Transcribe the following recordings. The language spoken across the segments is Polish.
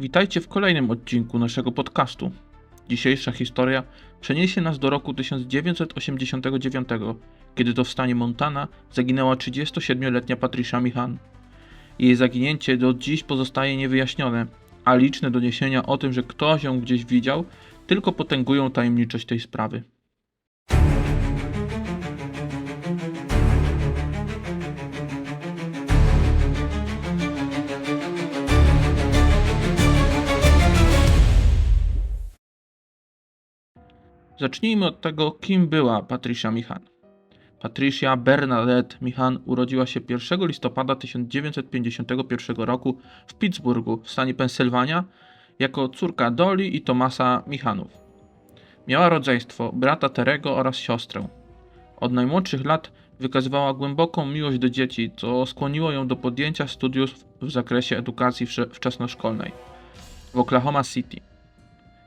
Witajcie w kolejnym odcinku naszego podcastu. Dzisiejsza historia przeniesie nas do roku 1989, kiedy to w stanie Montana zaginęła 37-letnia Patricia Mihan. Jej zaginięcie do dziś pozostaje niewyjaśnione, a liczne doniesienia o tym, że ktoś ją gdzieś widział, tylko potęgują tajemniczość tej sprawy. Zacznijmy od tego, kim była Patricia Michan. Patricia Bernadette Michan urodziła się 1 listopada 1951 roku w Pittsburghu w stanie Pensylwania jako córka Dolly i Tomasa Michanów. Miała rodzeństwo, brata Terego oraz siostrę. Od najmłodszych lat wykazywała głęboką miłość do dzieci, co skłoniło ją do podjęcia studiów w zakresie edukacji wcze- wczesnoszkolnej w Oklahoma City.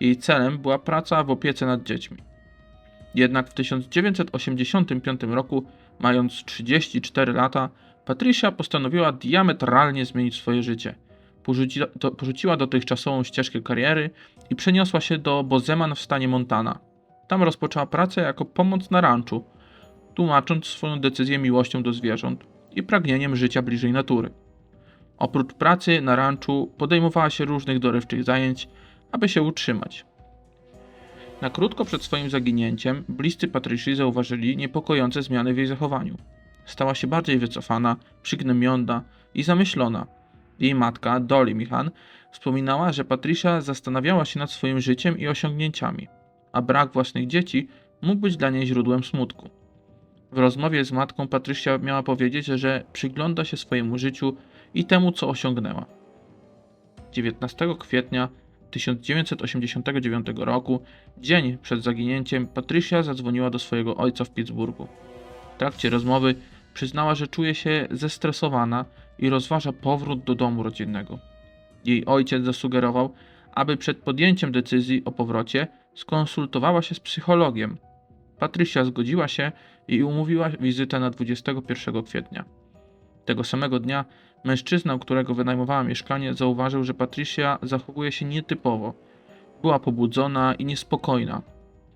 Jej celem była praca w opiece nad dziećmi. Jednak w 1985 roku, mając 34 lata, Patricia postanowiła diametralnie zmienić swoje życie. Porzuciła, to, porzuciła dotychczasową ścieżkę kariery i przeniosła się do Bozeman w stanie Montana. Tam rozpoczęła pracę jako pomoc na ranczu, tłumacząc swoją decyzję miłością do zwierząt i pragnieniem życia bliżej natury. Oprócz pracy na ranczu podejmowała się różnych dorywczych zajęć, aby się utrzymać. Na krótko przed swoim zaginięciem bliscy Patricji zauważyli niepokojące zmiany w jej zachowaniu. Stała się bardziej wycofana, przygnębiona i zamyślona. Jej matka, Dolly Michan, wspominała, że Patricia zastanawiała się nad swoim życiem i osiągnięciami, a brak własnych dzieci mógł być dla niej źródłem smutku. W rozmowie z matką Patricia miała powiedzieć, że przygląda się swojemu życiu i temu, co osiągnęła. 19 kwietnia 1989 roku, dzień przed zaginięciem, Patricia zadzwoniła do swojego ojca w Pittsburghu. W trakcie rozmowy przyznała, że czuje się zestresowana i rozważa powrót do domu rodzinnego. Jej ojciec zasugerował, aby przed podjęciem decyzji o powrocie skonsultowała się z psychologiem. Patricia zgodziła się i umówiła wizytę na 21 kwietnia. Tego samego dnia Mężczyzna, u którego wynajmowała mieszkanie, zauważył, że Patricia zachowuje się nietypowo. Była pobudzona i niespokojna,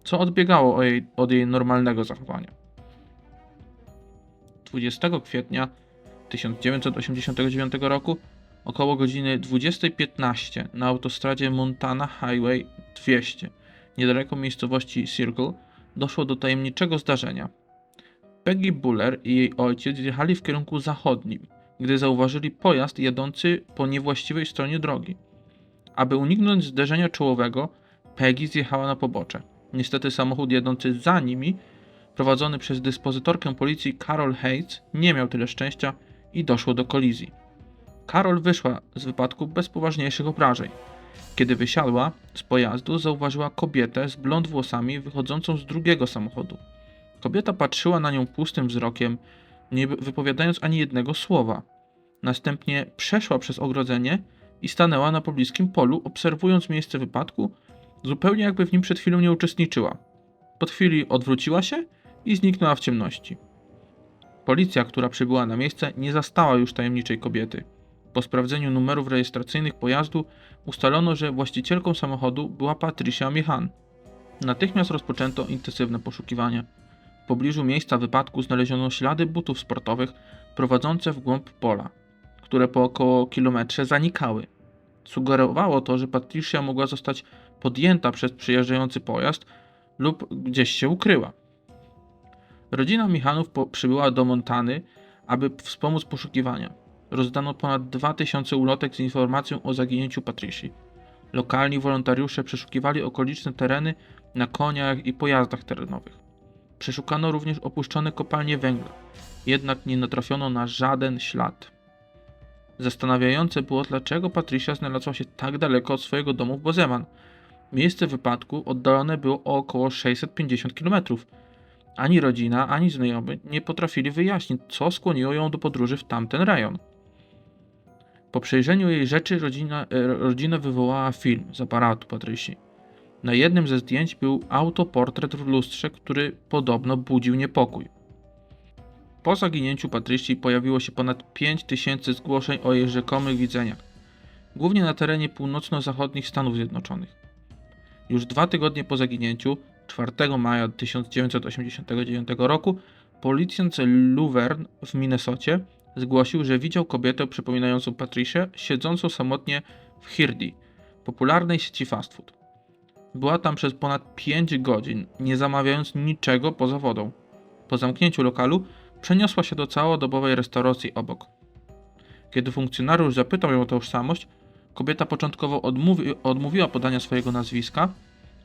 co odbiegało od jej, od jej normalnego zachowania. 20 kwietnia 1989 roku, około godziny 20.15 na autostradzie Montana Highway 200, niedaleko miejscowości Circle, doszło do tajemniczego zdarzenia. Peggy Buller i jej ojciec jechali w kierunku zachodnim – gdy zauważyli pojazd jadący po niewłaściwej stronie drogi. Aby uniknąć zderzenia czołowego, Peggy zjechała na pobocze. Niestety samochód jadący za nimi, prowadzony przez dyspozytorkę policji Carol Hayes, nie miał tyle szczęścia i doszło do kolizji. Carol wyszła z wypadku bez poważniejszych obrażeń. Kiedy wysiadła z pojazdu, zauważyła kobietę z blond włosami wychodzącą z drugiego samochodu. Kobieta patrzyła na nią pustym wzrokiem, nie wypowiadając ani jednego słowa. Następnie przeszła przez ogrodzenie i stanęła na pobliskim polu, obserwując miejsce wypadku, zupełnie jakby w nim przed chwilą nie uczestniczyła. Po chwili odwróciła się i zniknęła w ciemności. Policja, która przybyła na miejsce, nie zastała już tajemniczej kobiety. Po sprawdzeniu numerów rejestracyjnych pojazdu ustalono, że właścicielką samochodu była Patricia Michan. Natychmiast rozpoczęto intensywne poszukiwania. Pobliżu miejsca wypadku znaleziono ślady butów sportowych prowadzące w głąb pola, które po około kilometrze zanikały. Sugerowało to, że Patricia mogła zostać podjęta przez przyjeżdżający pojazd lub gdzieś się ukryła. Rodzina Michanów przybyła do Montany, aby wspomóc poszukiwania. Rozdano ponad 2000 ulotek z informacją o zaginięciu Patrici. Lokalni wolontariusze przeszukiwali okoliczne tereny na koniach i pojazdach terenowych. Przeszukano również opuszczone kopalnie węgla, jednak nie natrafiono na żaden ślad. Zastanawiające było, dlaczego Patricia znalazła się tak daleko od swojego domu w Bozeman. Miejsce wypadku oddalone było o około 650 km. Ani rodzina, ani znajomy nie potrafili wyjaśnić, co skłoniło ją do podróży w tamten rejon. Po przejrzeniu jej rzeczy rodzina, e, rodzina wywołała film z aparatu Patrysi. Na jednym ze zdjęć był autoportret w lustrze, który podobno budził niepokój. Po zaginięciu Patrycji pojawiło się ponad 5000 zgłoszeń o jej rzekomych widzeniach. głównie na terenie północno-zachodnich Stanów Zjednoczonych. Już dwa tygodnie po zaginięciu, 4 maja 1989 roku, policjant Luverne w Minnesocie zgłosił, że widział kobietę przypominającą Patricię siedzącą samotnie w Hirdi, popularnej sieci fast food. Była tam przez ponad 5 godzin, nie zamawiając niczego poza wodą. Po zamknięciu lokalu przeniosła się do całodobowej restauracji obok. Kiedy funkcjonariusz zapytał ją o tożsamość, kobieta początkowo odmówi, odmówiła podania swojego nazwiska,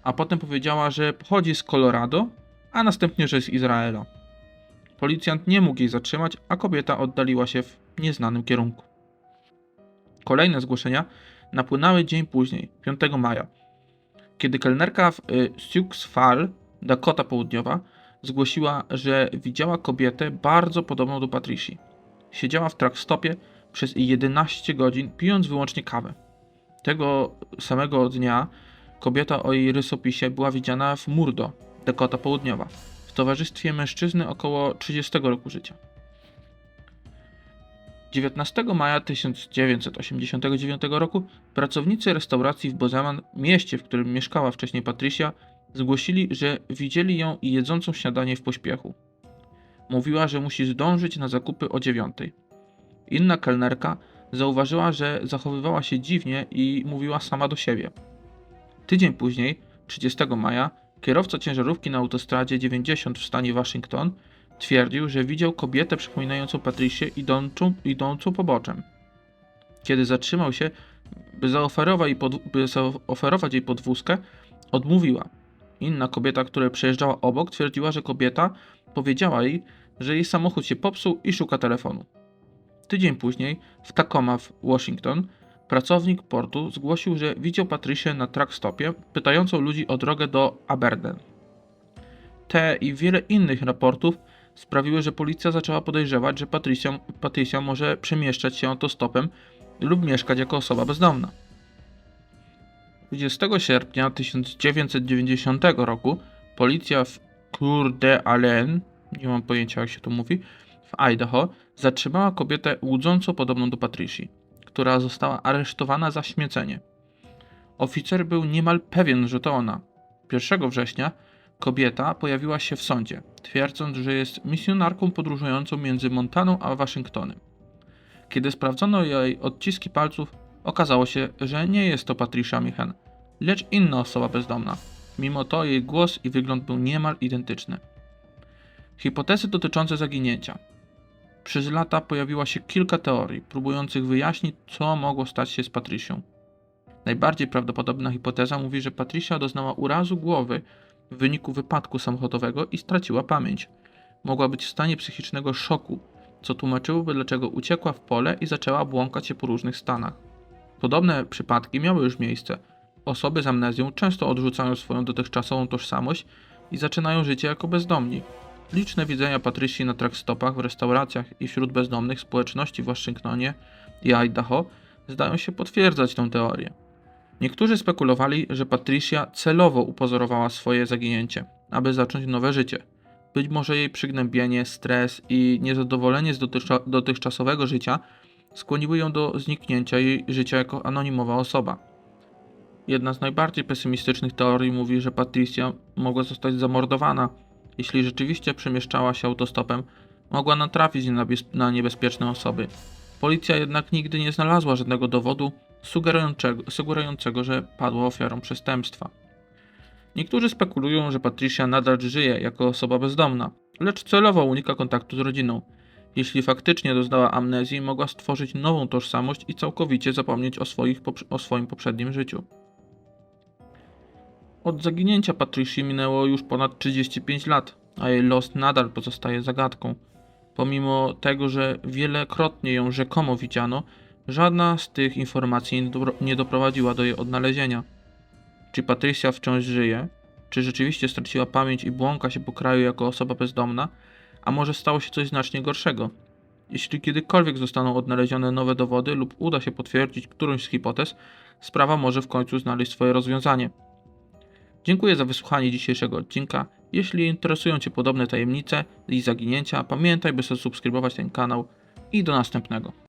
a potem powiedziała, że pochodzi z Colorado, a następnie, że z Izraela. Policjant nie mógł jej zatrzymać, a kobieta oddaliła się w nieznanym kierunku. Kolejne zgłoszenia napłynęły dzień później, 5 maja, kiedy kelnerka w y, Sioux Fall, Dakota Południowa, zgłosiła, że widziała kobietę bardzo podobną do Patrici. Siedziała w trackstopie przez 11 godzin, pijąc wyłącznie kawę. Tego samego dnia kobieta o jej rysopisie była widziana w Murdo, Dakota Południowa, w towarzystwie mężczyzny około 30 roku życia. 19 maja 1989 roku pracownicy restauracji w Bozeman, mieście, w którym mieszkała wcześniej Patricia, zgłosili, że widzieli ją jedzącą śniadanie w pośpiechu. Mówiła, że musi zdążyć na zakupy o dziewiątej. Inna kelnerka zauważyła, że zachowywała się dziwnie i mówiła sama do siebie. Tydzień później, 30 maja, kierowca ciężarówki na autostradzie 90 w stanie Waszyngton twierdził, że widział kobietę przypominającą Patricię idącą, idącą poboczem. Kiedy zatrzymał się, by zaoferować, jej by zaoferować jej podwózkę, odmówiła. Inna kobieta, która przejeżdżała obok, twierdziła, że kobieta powiedziała jej, że jej samochód się popsuł i szuka telefonu. Tydzień później, w Tacoma w Washington, pracownik portu zgłosił, że widział Patricię na trackstopie, pytającą ludzi o drogę do Aberdeen. Te i wiele innych raportów sprawiły, że policja zaczęła podejrzewać, że Patricia, Patricia może przemieszczać się autostopem lub mieszkać jako osoba bezdomna. 20 sierpnia 1990 roku policja w Coeur d'Alene, nie mam pojęcia jak się to mówi, w Idaho zatrzymała kobietę łudząco podobną do Patrici, która została aresztowana za śmiecenie. Oficer był niemal pewien, że to ona. 1 września kobieta pojawiła się w sądzie, twierdząc, że jest misjonarką podróżującą między Montaną a Waszyngtonem. Kiedy sprawdzono jej odciski palców, okazało się, że nie jest to Patricia Michen, lecz inna osoba bezdomna. Mimo to jej głos i wygląd był niemal identyczny. Hipotezy dotyczące zaginięcia. Przez lata pojawiło się kilka teorii, próbujących wyjaśnić, co mogło stać się z Patricią. Najbardziej prawdopodobna hipoteza mówi, że Patricia doznała urazu głowy w wyniku wypadku samochodowego i straciła pamięć. Mogła być w stanie psychicznego szoku, co tłumaczyłoby, dlaczego uciekła w pole i zaczęła błąkać się po różnych stanach. Podobne przypadki miały już miejsce. Osoby z amnezją często odrzucają swoją dotychczasową tożsamość i zaczynają życie jako bezdomni. Liczne widzenia Patrycji na trackstopach, w restauracjach i wśród bezdomnych społeczności w Waszyngtonie i Idaho zdają się potwierdzać tę teorię. Niektórzy spekulowali, że Patricia celowo upozorowała swoje zaginięcie, aby zacząć nowe życie. Być może jej przygnębienie, stres i niezadowolenie z dotychczasowego życia skłoniły ją do zniknięcia jej życia jako anonimowa osoba. Jedna z najbardziej pesymistycznych teorii mówi, że Patricia mogła zostać zamordowana. Jeśli rzeczywiście przemieszczała się autostopem, mogła natrafić na, na niebezpieczne osoby. Policja jednak nigdy nie znalazła żadnego dowodu sugerującego, sugerującego, że padła ofiarą przestępstwa. Niektórzy spekulują, że Patricia nadal żyje jako osoba bezdomna, lecz celowo unika kontaktu z rodziną. Jeśli faktycznie doznała amnezji, mogła stworzyć nową tożsamość i całkowicie zapomnieć o, swoich, o swoim poprzednim życiu. Od zaginięcia Patricia minęło już ponad 35 lat, a jej los nadal pozostaje zagadką. Pomimo tego, że wielokrotnie ją rzekomo widziano, żadna z tych informacji nie doprowadziła do jej odnalezienia. Czy Patrycja wciąż żyje? Czy rzeczywiście straciła pamięć i błąka się po kraju jako osoba bezdomna? A może stało się coś znacznie gorszego? Jeśli kiedykolwiek zostaną odnalezione nowe dowody lub uda się potwierdzić którąś z hipotez, sprawa może w końcu znaleźć swoje rozwiązanie. Dziękuję za wysłuchanie dzisiejszego odcinka. Jeśli interesują Cię podobne tajemnice i zaginięcia, pamiętaj, by subskrybować ten kanał i do następnego.